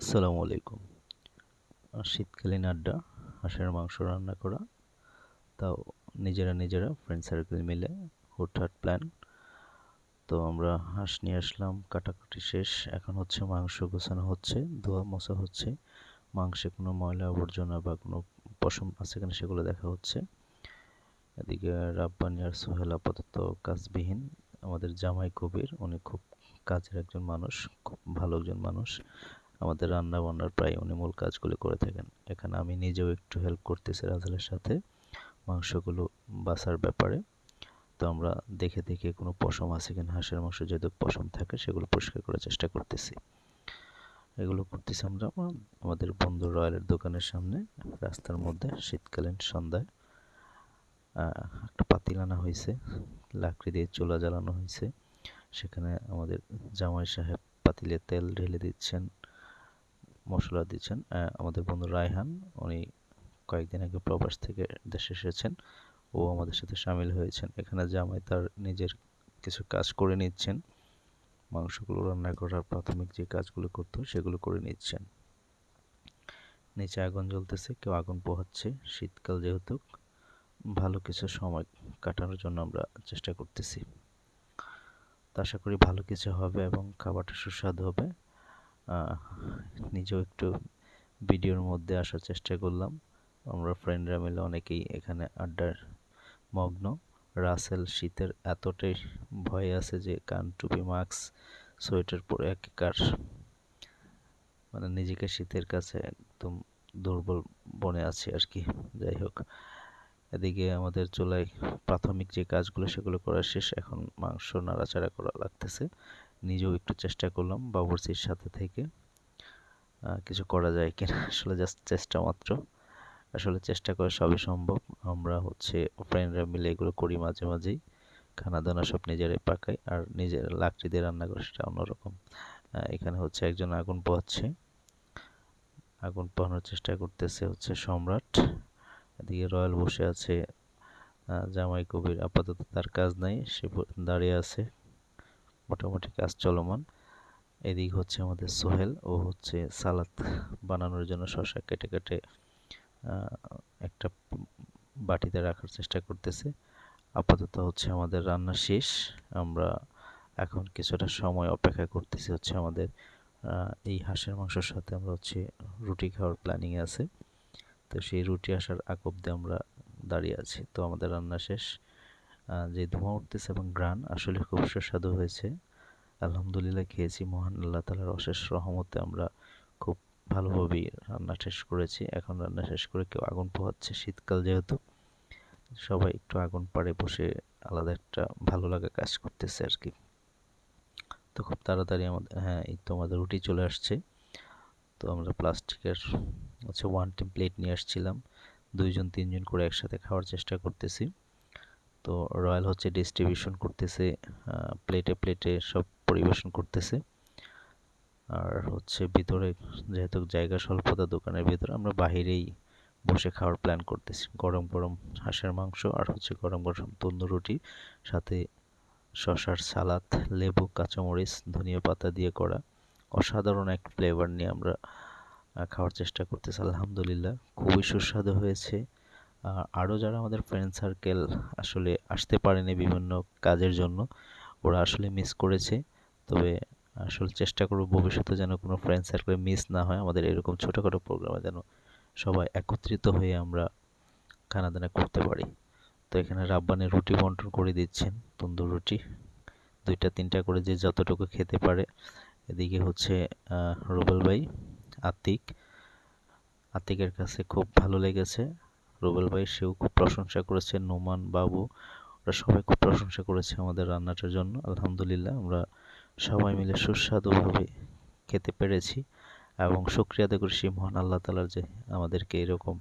আসসালামু আলাইকুম। শীতকালীন আড্ডা, হাঁসের মাংস রান্না করা, তাও নিজেরা নিজেরা ফ্রেন্ড সার্কেল মিলে, হুটহাট প্ল্যান তো আমরা হাঁস নিয়ে আসলাম, কাটাকুটি শেষ। এখন হচ্ছে মাংস গোছানো হচ্ছে, ধোয়া মোছা হচ্ছে। মাংসে কোনো ময়লা আবর্জনা বা কোনো পশম আছে কিনা সেগুলো দেখা হচ্ছে। এদিকে রাব্বানি আর সোহেল আপাতত কাজবিহীন। আমাদের জামাই কবির, উনি খুব কাজের একজন মানুষ, খুব ভালো একজন মানুষ। আমাদের রান্না বান্নার প্রায় উনি মূল কাজগুলো করে থাকেন। এখানে আমি নিজেও একটু হেল্প করতেছি রাজেলের সাথে মাংসগুলো বাছার ব্যাপারে। তো আমরা দেখে দেখে কোনো পশম আছে কিনা, হাঁসের মাংস যেহেতু পশম থাকে সেগুলো পরিষ্কার করার চেষ্টা করতেছি। এগুলো করতেছি আমরা আমাদের বন্ধু রয়্যালের দোকানের সামনে, রাস্তার মধ্যে, শীতকালীন সন্ধ্যায়। একটা পাতিল আনা হয়েছে, লাকড়ি দিয়ে চুলা জ্বালানো হয়েছে। সেখানে আমাদের জামাই সাহেব পাতিলে তেল ঢেলে দিচ্ছেন। মশলা দিচ্ছেন আমাদের বন্ধু রায়হান। উনি কয়েকদিন আগে প্রবাস থেকে দেশে এসেছেন। ও আমাদের সাথে সামিল হয়েছেন। এখানে জামাই তার নিজের কিছু কাজ করে নিচ্ছেন। মাংসগুলো রান্না করার প্রাথমিক যে কাজগুলো করতো সেগুলো করে নিচ্ছেন। নিচে আগুন জ্বলতেছে, কেউ আগুন পোহাচ্ছে। শীতকাল যেহেতু, ভালো কিছু সময় কাটানোর জন্য আমরা চেষ্টা করতেছি। আশা করি ভালো কিছু হবে এবং খাবারটা সুস্বাদু হবে। নিজেও একটু ভিডিওর মধ্যে আসার চেষ্টা করলাম। আমরা ফ্রেন্ডরা মিলে অনেকেই এখানে আড্ডার মগ্ন। রাসেল শীতের এতটাই ভয় আছে যে কান টুপি, মাস্ক, সোয়েটার পরে একার মানে নিজেকে শীতের কাছে একদম দুর্বল বনে আছে আর কি। যাই হোক, এদিকে আমাদের চুলায় প্রাথমিক যে কাজগুলো সেগুলো করা শেষ। এখন মাংস নাড়াচাড়া করা লাগতেছে। নিজেও একটু চেষ্টা করলাম বাবুর্চির সাথে থেকে। কিছু করা যায় কিনা আসলে জাস্ট চেষ্টা মাত্র। আসলে চেষ্টা করা সবই সম্ভব। আমরা হচ্ছে ফ্রেন্ডরা মিলে এগুলো করি মাঝে মাঝেই। খানা দানা সব নিজেরাই পাকাই আর নিজের লাকড়ি দিয়ে রান্না করে, সেটা অন্যরকম। এখানে হচ্ছে একজন আগুন পোহাচ্ছে। আগুন পোহানোর চেষ্টা করতেছে হচ্ছে সম্রাট। এদিকে রয়্যাল বসে আছে। জামাই কবির আপাতত তার কাজ নাই, সে দাঁড়িয়ে আছে। মোটামুটি কাজ চলমান। এদিক হচ্ছে আমাদের সোহেল, ও হচ্ছে সালাদ বানানোর জন্য শশা কেটে কেটে একটা বাটিতে রাখার চেষ্টা করতেছে। আপাতত হচ্ছে আমাদের রান্না শেষ। আমরা এখন কিছুটা সময় অপেক্ষা করতেছি হচ্ছে আমাদের এই হাঁসের মাংসের সাথে আমরা হচ্ছে রুটি খাওয়ার প্ল্যানিং আছে। তো সেই রুটি আসার আগ অব্দি আমরা দাঁড়িয়ে আছি। তো আমাদের রান্না শেষ। যে ধোঁয়া উঠতেছে এবং গ্রান আসলে খুব সুস্বাদু হয়েছে। আলহামদুলিল্লাহ খেয়েছি, মহান আল্লাহ তালার অশেষ রহমতে আমরা খুব ভালোভাবেই রান্না শেষ করেছি। এখন রান্না শেষ করে কেউ আগুন পোহাচ্ছে, শীতকাল যেহেতু, সবাই একটু আগুন পাড়ে বসে আলাদা একটা ভালো লাগা কাজ করতেছে আর কি। তো খুব তাড়াতাড়ি আমাদের হ্যাঁ এই তো আমাদের রুটি চলে আসছে। তো আমরা প্লাস্টিকের হচ্ছে ওয়ান টিম প্লেট নিয়ে আসছিলাম। দুইজন, তিনজন করে একসাথে খাওয়ার চেষ্টা করতেছি। তো রয়্যাল হচ্ছে ডিস্ট্রিবিউশন করতেছে প্লেটে প্লেটে সব পরিবেশন করতেছে। আর হচ্ছে ভিতরে যেহেতু জায়গা স্বল্পতা দোকানের ভিতরে আমরা বাহিরেই বসে খাওয়ার প্ল্যান করতেছি। গরম গরম হাঁসের মাংস আর হচ্ছে গরম গরম তন্দুর রুটি সাথে শশার সালাদ লেবু কাঁচামরিচ ধনিয়া পাতা দিয়ে করা। অসাধারণ এক ফ্লেভার নিয়ে আমরা খাওয়ার চেষ্টা করতেছি। আলহামদুলিল্লাহ খুবই সুস্বাদু হয়েছে। আরও যারা আমাদের ফ্রেন্ড সার্কেল আসলে আসতে পারেনি বিভিন্ন কাজের জন্য, ওরা আসলে মিস করেছে। তবে আসলে চেষ্টা করব ভবিষ্যতে যেন কোনো ফ্রেন্ড সার্কেল মিস না হয়। আমাদের এরকম ছোটোখাটো প্রোগ্রামে যেন সবাই একত্রিত হয়ে আমরা খানা দানা করতে পারি। তো এখানে রাব্বানে রুটি বন্টন করে দিচ্ছেন, তন্দুর রুটি। দুইটা, তিনটা করে যে যতটুকু খেতে পারে। এদিকে হচ্ছে রুবেল ভাই, আতিক। আতিকের কাছে খুব ভালো লেগেছে। রুবেল ভাই, সেও খুব প্রশংসা করেছে। নোমান বাবু, ওরা সবাই খুব প্রশংসা করেছে আমাদের রান্নাটার জন্য, আলহামদুলিল্লাহ। আমরা সবাই মিলে সুস্বাদুভাবে খেতে পেরেছি এবং শুক্রিয়া আদায় করি সেই মহান আল্লাহ তালার যে আমাদেরকে এরকম